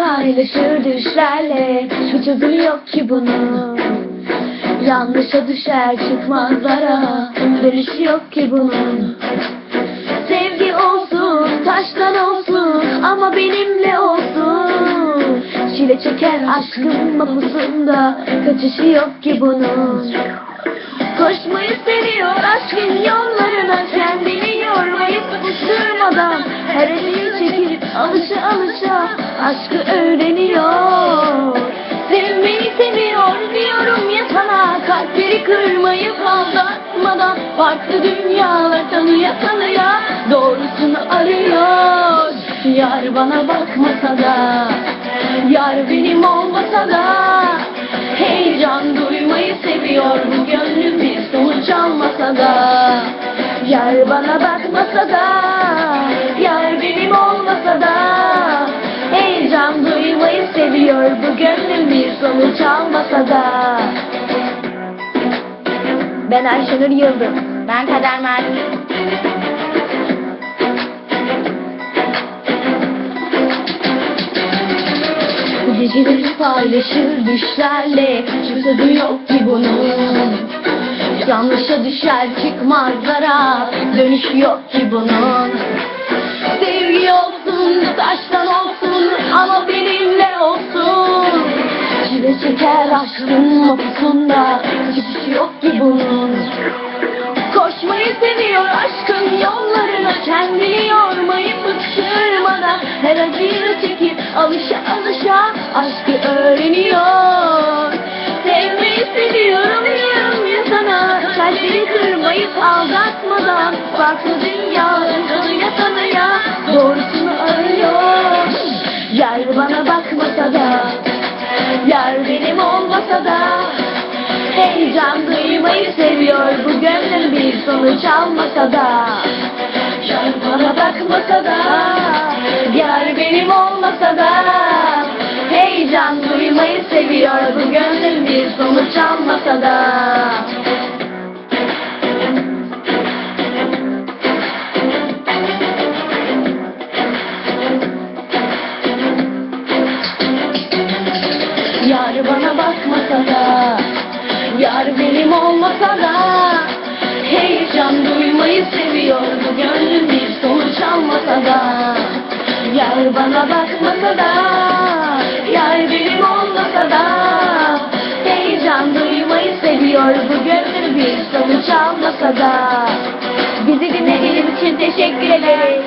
paylaşır düşlerle Hiç çözümü yok ki bunun Yanlışa düşer çıkmazlara Dönüşü yok ki bunun. Sevgi olsun taştan olsun Ama benimle olsun. Çile çeken aşkın mapusunda Kaçışı yok ki bunun. Koşmayı seviyor aşkın yollarına Kendini Aşkı öğreniyor. Sevmeyi seviyor diyorum ya sana. Kalpleri kırmayı aldatmadan Farklı dünyalar tanıya tanıya Doğrusunu arıyor. Yar bana bakmasa da Yar benim olmasa da Heyecan duymayı seviyor. Bu gönlüm bir sonuç almasa da Yar bana bakmasa da Duymayı seviyor bu gönlüm bir sonuç almasa da. Ben Ayşenur Yıldız Ben Kader Mert. Geceleri paylaşır düşlerle Hiçbir sözü yok ki bunun Yanlışa düşer çıkmazlara Dönüş yok ki bunun. Sevgi olsun taştan çeker aşkın mapusunda Çıkışı yok ki bunun. Koşmayı seviyor aşkın yollarına Kendini yormayı bıktırmadan Her acıyı çekip alışa alışa Aşkı öğreniyor. Sevmeyi seviyorum diyorum ya sana Kalbini kırmayıp aldatmadan Farklı dünyaların tanıya tanıya Doğrusunu arıyor Heyecan duymayı seviyor bu gönlüm bir sonuç almasa da bana bakmasa da Yar benim olmasa da Heyecan duymayı seviyor bu gönlüm bir sonuç almasa da Yar benim olmasa da Heyecan duymayı seviyor bu gönlüm bir sonuç almasa da. Yar bana bakmasa da Yar benim olmasa da Heyecan duymayı seviyor bu gönlüm bir sonuç almasa da. Bizi dinlediğiniz için teşekkür ederim